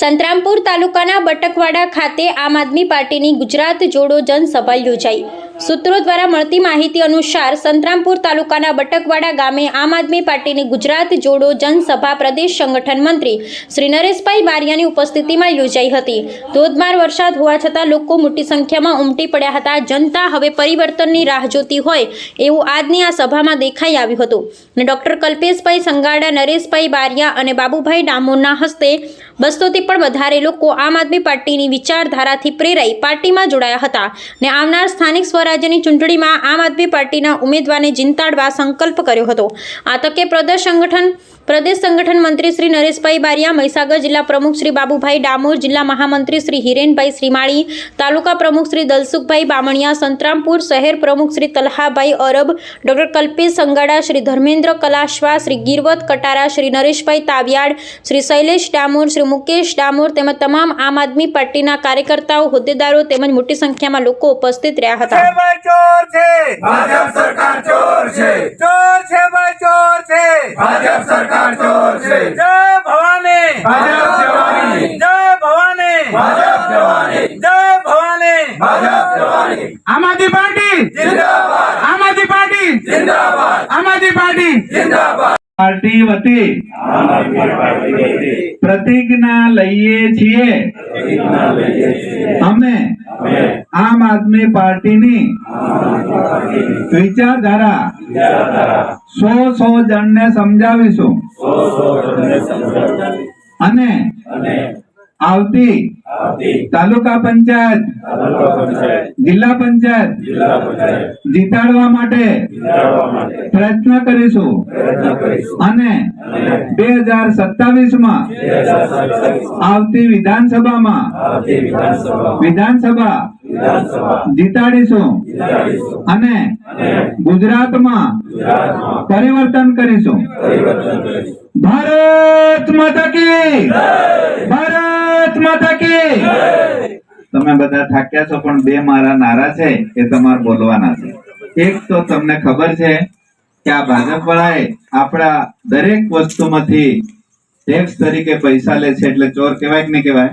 સંતરામપુર તાલુકાના બટકવાડા ખાતે આમ આદમી પાર્ટીની ગુજરાત જોડો જનસભા યોજાઈ. સૂત્રો દ્વારા મળતી માહિતી અનુસાર સંતરામપુર તાલુકાના બટકવાડા ગામે આમ આદમી પાર્ટીની ગુજરાત જોડો જનસભા પ્રદેશ સંગઠન મંત્રી શ્રી નરેશભાઈ બારિયાની ઉપસ્થિતિમાં યોજાઈ હતી. ધોધમાર વરસાદ હોવા છતાં લોકો મોટી સંખ્યામાં ઉમટી પડ્યા હતા. જનતા હવે પરિવર્તનની રાહ જોતી હોય એવું આજની આ સભામાં દેખાઈ આવ્યું હતું. અને ડૉક્ટર કલ્પેશભાઈ સંગાડા, નરેશભાઈ બારિયા અને બાબુભાઈ ડામોરના હસ્તે બસોથી પણ વધારે લોકો આમ આદમી પાર્ટીની વિચારધારાથી પ્રેરાઈ પાર્ટીમાં જોડાયા હતા ને આવનાર સ્થાનિક સ્વરાજ્યની ચૂંટણીમાં આમ આદમી પાર્ટીના ઉમેદવારને જીંતાડવા સંકલ્પ કર્યો હતો. આ તકે પ્રદેશ સંગઠન પ્રદેશ સંગઠન મંત્રી શ્રી નરેશભાઈ બારિયા, મહીસાગર જિલ્લા પ્રમુખ શ્રી બાબુભાઈ ડામોર, જિલ્લા મહામંત્રી શ્રી હિરેનભાઈ શ્રીમાળી, તાલુકા પ્રમુખ શ્રી દલસુખભાઈ બામણિયા, સંતરામપુર શહેર પ્રમુખ શ્રી તલહાભાઈ અરબ, ડોક્ટર કલ્પેશ સંગાડા, શ્રી ધર્મેન્દ્ર કલાશવા, શ્રી ગિરવત કટારા, શ્રી નરેશભાઈ તાવિયાડ, શ્રી શૈલેષ ડામોર, શ્રી મુકેશ ડામોર તેમજ તમામ આમ આદમી પાર્ટીના કાર્યકર્તાઓ હોદ્દેદારો તેમજ મોટી સંખ્યામાં લોકો ઉપસ્થિત રહ્યા હતા. ચોર છે. ભાજપ સરકાર ચોર છે. ચોર છે ભાઈ ચોર છે. ભાજપ સરકાર ચોર છે. જય ભવાની. ભાજપ જવાની. જય ભવાની. ભાજપ જવાની. જય ભવાની. ભાજપ જવાની. આમ આદમી પાર્ટી. જિંદાબાદ. આમ આદમી પાર્ટી. જિંદાબાદ. આમ આદમી પાર્ટી. જિંદાબાદ. પાર્ટી વતી પ્રતિજ્ઞા લઈએ છીએ. અમે આમ આદમી પાર્ટીની વિચારધારા સો સો જણને સમજાવીશું. અને આવતી તાલુકા પંચાયત જિલ્લા પંચાયત જીતાડવા માટે પ્રયત્ન કરીશું. અને બે હજાર સત્તાવીસમાં આવતી વિધાનસભામાં વિધાનસભા જીતાડીશું. અને ગુજરાતમાં પરિવર્તન કરીશું. ભારત માતા કી ભારત માતા કી તમે બધા થાક્યા છો પણ બે મારા નારા છે એ તમારે બોલવાના છે. એક તો તમને ખબર છે કે આ ભાજપ વાળાએ આપણા દરેક વસ્તુમાંથી ટેક્સ તરીકે પૈસા લે છે એટલે ચોર કહેવાય કે નહીં કહેવાય?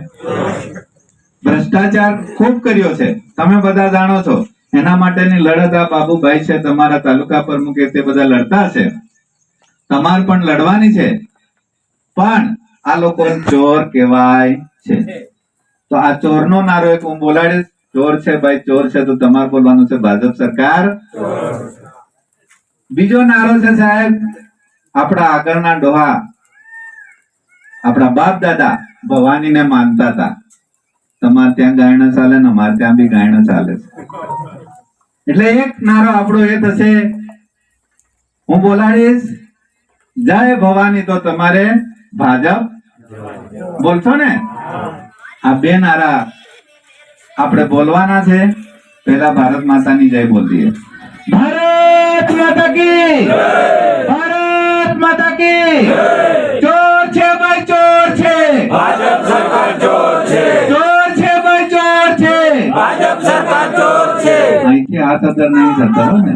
ભ્રષ્ટાચાર ખૂબ કર્યો છે. તમે બધા જાણો છો. એના માટેની લડત આ બાબુભાઈ છે. તમારા તાલુકા પ્રમુખ તે બધા લડતા છે તમારે પણ લડવાની છે. પણ આ લોકો ચોર કહેવાય છે. તો આ ચોરનો નારો એક હું બોલાડીશ. ચોર છે ભાઈ, ચોર છે તો તમારે બોલવાનું છે ભાજપ સરકાર. બીજો નારો છે સાહેબ, આપણા આગળના ડોહા. આપણા બાપ દાદા ભવાનીને માનતા હતા. તમારે ત્યાં ગાયણા ચાલે ને અમારે ત્યાં બી ગાયણા ચાલે છે. એટલે એક નારો આપણો એ થશે, હું બોલાડીશ. જય ભવાની તો તમારે ભાજપ. બોલશો ને? આ બે નારા આપણે બોલવાના છે. પેલા ભારત માતાની જય બોલ દઈએ ભારત માતા કી! ભારત માતા કી! હાથ નહીં થતો ને.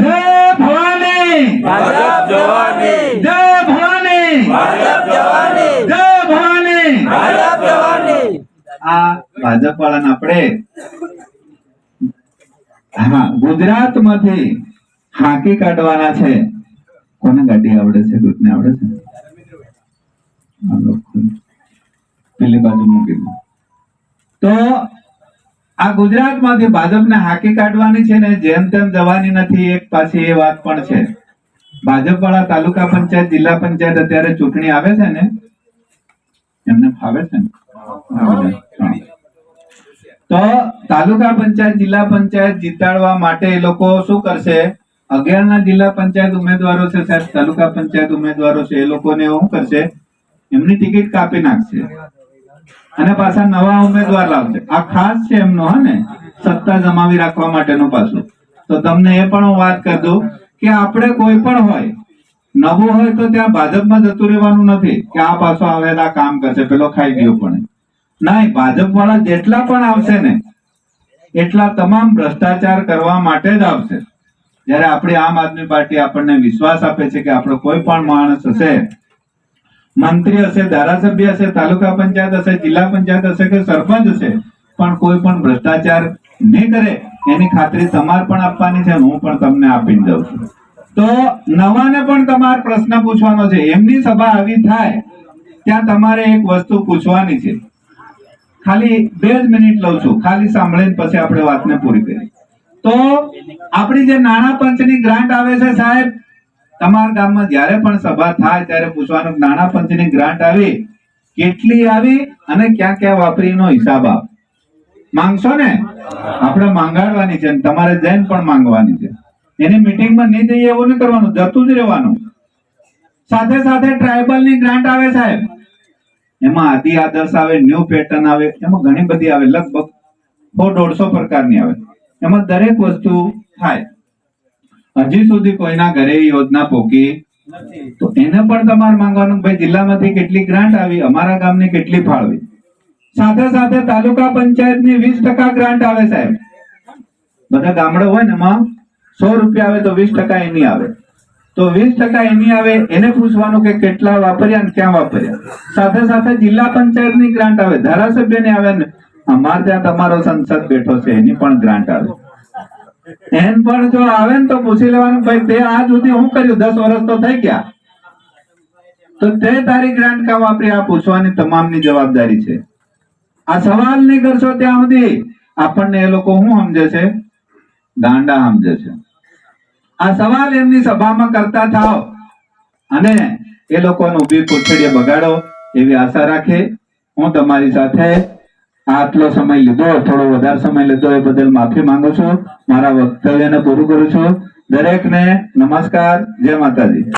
જય ભવાની. ભાજપ જવાની. જય ભવાની. ભાજપ જવાની. જય ભવાની. ભાજપ જવાની. આ ભાજપ વાળાને આપણે હા ગુજરાતમાંથી હાંકી કાઢવાના છે. કોને ગાડી આવડે છે? દૂધને આવડે છે? પેલી બાજુ મૂકી દો. તો આ ગુજરાતમાંથી ભાજપને હાકી કાઢવાની છે ને જેમ તેમ જવાની નથી, એક પાછી એ વાત પણ છે. ભાજપ વાળા તાલુકા પંચાયત, જિલ્લા પંચાયત અત્યારે ચૂંટણી આવે છે ને? એમને ફાવે છે ને? તો તાલુકા પંચાયત, જિલ્લા પંચાયત જીતાડવા માટે એ લોકો શું કરશે? અગિયાર ના જિલ્લા પંચાયત ઉમેદવારો છે સાહેબ, તાલુકા પંચાયત ઉમેદવારો છે, એ લોકોને શું કરશે, એમની ટિકિટ કાપી નાખશે. અને પાછા નવા ઉમેદવાર લાવશે. આ ખાસ છે એમનો, હે ને? સત્તા જમાવી રાખવા માટેનું પાછું. તો તમને એ પણ હું વાત કરી દઉં કે આપણે કોઈ પણ હોય, નવું હોય તો ત્યાં ભાજપમાં જતું રહેવાનું નથી કે આ પાછો આવેલા કામ કરશે, પેલો ખાઈ ગયો પણ. નહીં ભાજપ વાળા જેટલા પણ આવશે ને, એટલા તમામ ભ્રષ્ટાચાર કરવા માટે જ આવશે. જ્યારે આપણી આમ આદમી પાર્ટી આપણને વિશ્વાસ આપે છે કે આપણો કોઈ પણ માણસ હશે મંત્રી હશે, ધારાસભ્ય હશે, તાલુકા પંચાયત હશે, જિલ્લા પંચાયત હશે કે સરપંચ હશે, પણ કોઈ પણ ભ્રષ્ટાચાર નહીં કરે, એની ખાતરી તમારે પણ આપવાની છે, હું પણ તમને આપી દઉં છું. તો નવાને પણ તમારે પ્રશ્ન પૂછવાનો છે, એમની સભા આવી થાય, ત્યાં તમારે એક વસ્તુ પૂછવાની છે. ખાલી બે જ મિનિટ લઉં છું, ખાલી સાંભળીને પછી આપણે વાતને પૂરી કરી તો આપણી જે નાણાં પંચની ગ્રાન્ટ આવે છે સાહેબ તમારા ગામમાં જ્યારે પણ સભા થાય ત્યારે પૂછવાનું નાણા પંચની ગ્રાન્ટ આવી? કેટલી આવી અને ક્યાં ક્યાં વાપરી એનો હિસાબ આપ? માંગશો ને? આપણે માંગાડવાની છે તમારે જઈને પણ માંગવાની છે. એની મીટિંગમાં નહીં જઈએ એવું નહીં કરવાનું, જતું જ રહેવાનું. સાથે સાથે ટ્રાઇબલની ગ્રાન્ટ આવે સાહેબ. એમાં આદિ આદર્શ આવે ન્યુ પેટર્ન આવે, એમાં ઘણી બધી આવે, લગભગ સો દોઢસો પ્રકારની આવે. એમાં દરેક વસ્તુ થાય. હજી સુધી કોઈના ઘરે યોજના પોકી તો એને પણ તમારે માંગવાનું ભાઈ જિલ્લામાંથી કેટલી ગ્રાન્ટ આવી અમારા ગામની કેટલી ફાળવી. સાથે સાથે તાલુકા પંચાયતની વીસ ટકા ગ્રાન્ટ આવે સાહેબ. બધા ગામડો હોય ને એમાં સો રૂપિયા આવે તો વીસ ટકા એની આવે. તો વીસ ટકા એની આવે એને પૂછવાનું કે કેટલા વાપર્યા અને ક્યાં વાપર્યા. સાથે સાથે જિલ્લા પંચાયતની ગ્રાન્ટ આવે ધારાસભ્યની આવે ને અમારે ત્યાં તમારો સંસદ બેઠો છે એની પણ ગ્રાન્ટ આવે. એન પણ જો આવે ને તો પૂછી લેવાનું. ભાઈ, તે આ સુધી હું કર્યું? દસ વર્ષ તો થઈ ગયા. તો તે તારી ગ્રાન્ટ કામ વાપરી આ પૂછવાની તમામની જવાબદારી છે. આ સવાલ નહીં કરશો ત્યાં સુધી. આપણને એ લોકો શું સમજે છે? ગાંડા સમજે છે. આ સવાલ એમની સભામાં કરતા થાવ અને એ લોકોનું બી પૂછડીએ બગાડો એવી આશા રાખે. હું તમારી સાથે આટલો સમય લીધો, થોડો વધારે સમય લીધો એ બદલ માફી માંગુ છું. મારા વક્તવ્યને પૂરું કરું છું. દરેકને નમસ્કાર. જય માતાજી.